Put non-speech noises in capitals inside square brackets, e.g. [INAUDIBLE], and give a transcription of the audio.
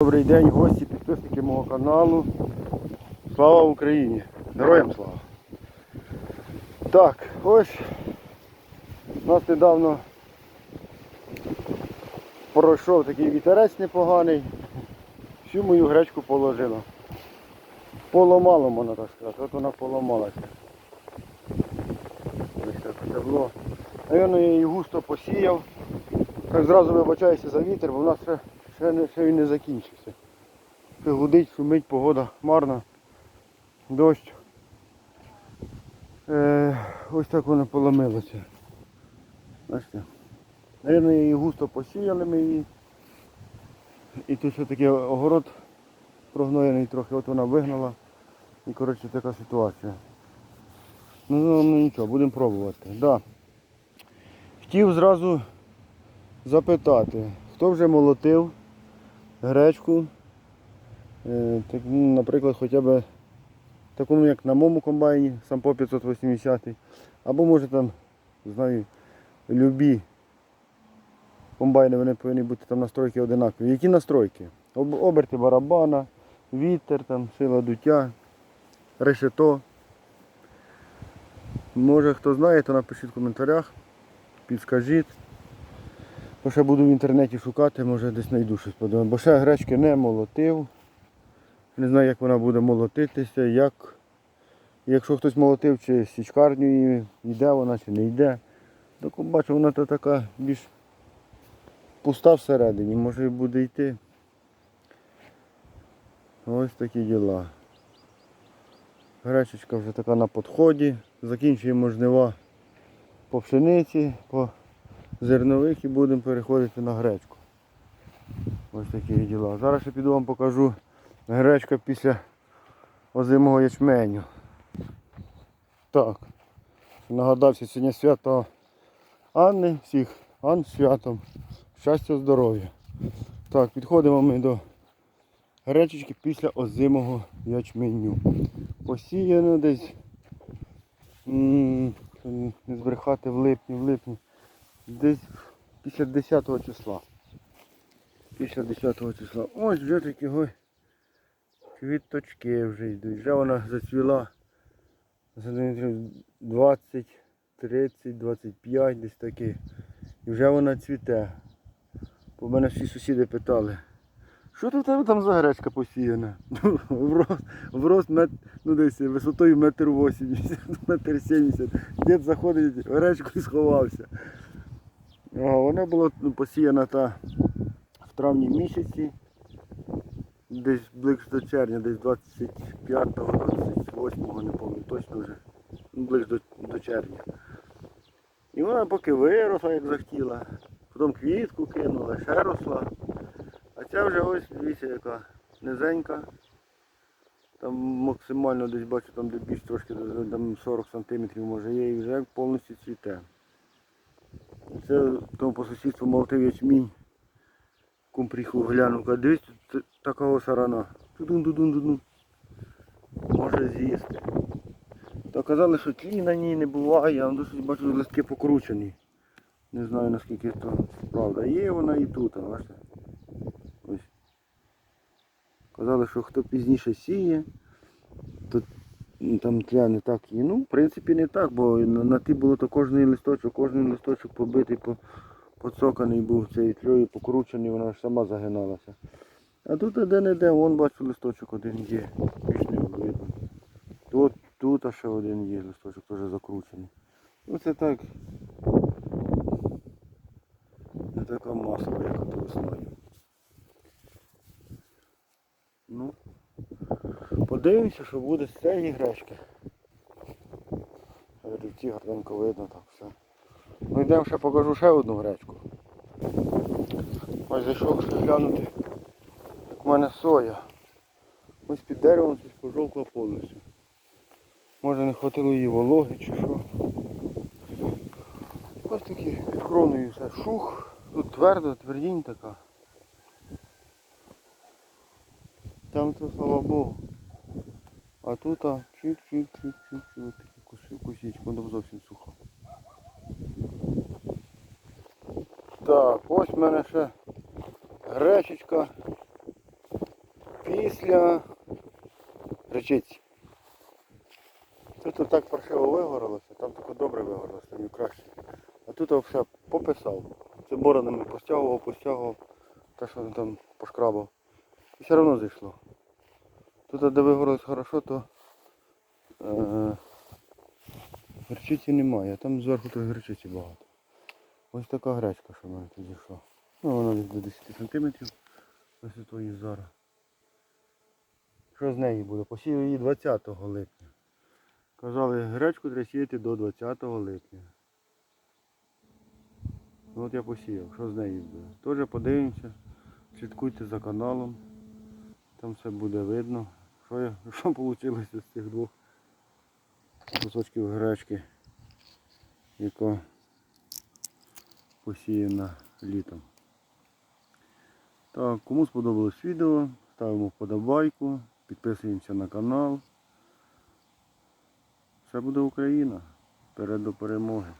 Добрий день, гості, підписники мого каналу. Слава Україні! Героям слава! Так, ось у нас недавно пройшов такий вітерець непоганий. Всю мою гречку положило. Поломало, можна так сказати. От вона поламалася. Ось так це було. Навірно, я її густо посіяв. Так зразу вибачаюся за вітер, бо в нас ще, ще, не, ще він не закінчився. Ще гудить, шумить, погода марна, дощ. Е, ось так воно поломилося. Бачите? Навірно, її густо посіяли ми її. І тут ще такий огород прогноєний трохи, от вона вигнала. І коротше така ситуація. Ну, ну нічого, будемо пробувати. Да. Хотів зразу запитати, хто вже молотив гречку, е, так, ну, наприклад, хоча б такому, як на моєму комбайні, Сампо 580, або може там, знаю, любі комбайни, вони повинні бути там настройки одинакові. Які настройки? Оберти барабана, вітер, там, сила дуття, решето. Може хто знає, то напишіть в коментарях, підскажіть. Бо ще буду в інтернеті шукати, може десь знайду щось подумаю. Бо ще гречки не молотив. Не знаю, як вона буде молотитися, як. Якщо хтось молотив, чи січкарню йде вона, чи не йде. Так бачу, вона то така більш пуста всередині, може і буде йти. Ось такі діла. Гречечка вже така на підході. Закінчуємо жнива по пшениці, по зернових і будемо переходити на гречку. Ось такі діла. Зараз я піду вам покажу гречка після озимого ячменю. Так. Нагадався сьогодні свято Анни, всіх Ан святом. Щастя, здоров'я. Так, підходимо ми до гречечки після озимого ячменю. Посіяно десь. м, Не збрехати в липні, в липні. Десь після 10 числа. Після 10 числа. Ось вже такі ой, квіточки вже йдуть. Вже вона зацвіла сантиметрів 20, 30, 25 десь такі. І вже вона цвіте. По мене всі сусіди питали. Що тут тебе там за гречка посіяна? [LAUGHS] В рост, в рост мет, ну десь висотою метр вісімдесят, [LAUGHS] метр сімдесят. Дід заходить, гречку і сховався. О, вона була ну, посіяна та в травні місяці, десь ближче до червня, десь 25-го, 28-го, не пам'ятаю точно вже. Ну, ближче до, до червня. І вона поки виросла, як захотіла. Потім квітку кинула, ще росла. А ця вже ось дивіться яка низенька. Там максимально десь бачу, там де більш трошки там 40 см може є і вже повністю цвіте. Це тому по сусідству молотив ячмінь. Кум приїхав глянув, каже, дивись, тут така ось сарана. Тудун, тудун, тудун. Може з'їсти. То казали, що тлі на ній не буває, а досить бачу листки покручені. Не знаю наскільки це правда. Є вона і тут, бачите. Ось. Казали, що хто пізніше сіє, там тля не так і. Ну, в принципі, не так, бо на, на ті було то кожний листочок, кожний листочок побитий, по, поцоканий був цей тльою, покручений, вона ж сама загиналася. А тут де-не-де, вон бачу листочок один є. Більш не видно. Тут, тут а ще один є листочок, теж закручений. Оце так. Не така масова, як от весною. Ну, подивимося, що буде з цієї гречки. Ці гарненько видно так все. Ну йдемо ще покажу ще одну гречку. Ось зайшов ще глянути, як в мене соя. Ось під деревом щось пожовкла повністю. Може не хватило її вологи чи що. Ось такі під кроною все шух. Тут твердо, твердінь така. Там то слава Богу. А тут а, чик-чик-чик-чик, ось такі куси, кусічки, воно зовсім сухо. Так, ось в мене ще гречечка після речиці. Тут так паршиво вигоралося, там таке добре вигоралося, там краще. А тут взагалі пописав. Це боронами постягував, постягував, те, що він там пошкрабав. І все одно зайшло. Тут, де вигоралось хорошо, то е, гірчиці немає, там зверху то гірчиці багато. Ось така гречка, що в мене тут зійшла. Ну, вона десь до 10 сантиметрів висотою зараз. Що з неї буде? Посію її 20 липня. Казали, гречку треба сіяти до 20 липня. Ну от я посіяв, що з неї буде. Теж подивимося. Слідкуйте за каналом. Там все буде видно. [LAUGHS] Що, що вийшло з цих двох кусочків гречки, яка посіяна літом. Так, кому сподобалось відео, ставимо вподобайку, підписуємося на канал. Все буде Україна. Вперед до перемоги.